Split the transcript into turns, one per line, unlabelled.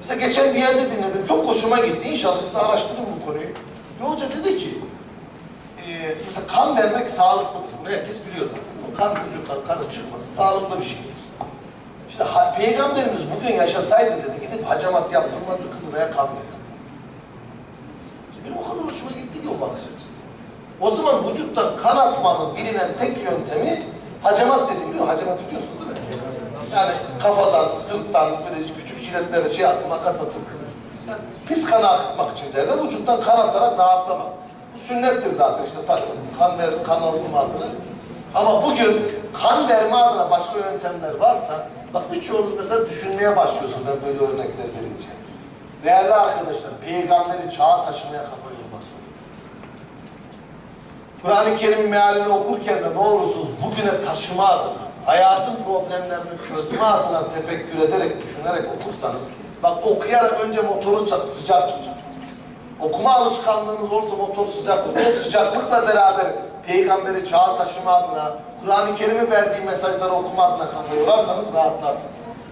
Mesela geçen bir yerde dinledim. Çok hoşuma gitti. İnşallah siz de araştırın bu konuyu. Bir hoca dedi ki e, mesela kan vermek sağlıklıdır. Bunu herkes biliyor zaten. Kan vücuttan kanın çıkması sağlıklı bir şeydir. İşte ha- Peygamberimiz bugün yaşasaydı dedi gidip hacamat yaptırmazdı kızı veya kan verirdi. Benim o kadar hoşuma gitti ki o bakış açısı. O zaman vücuttan kan atmanın bilinen tek yöntemi hacamat dedi biliyor musun? Hacamat biliyorsunuz değil mi? Yani kafadan, sırttan böyle küçük jiletlerle şey atıp makas atıp pis kanı akıtmak için derler. Vücuttan kan atarak rahatlamak. Bu sünnettir zaten işte tabii. Kan ver, kan adına. Ama bugün kan verme adına başka yöntemler varsa bak birçoğunuz mesela düşünmeye başlıyorsun ben böyle örnekler verince. Değerli arkadaşlar, peygamberi çağa taşımaya kafa yormak zorundayız. Kur'an-ı Kerim mealini okurken de ne olursunuz bugüne taşıma adına, hayatın problemlerini çözme adına tefekkür ederek, düşünerek okursanız, bak okuyarak önce motoru sıcak tutun. Okuma alışkanlığınız olursa motor sıcak tutun. O sıcaklıkla beraber peygamberi çağa taşıma adına, Kur'an-ı Kerim'i verdiği mesajları okuma adına kafa yorarsanız rahatlarsınız.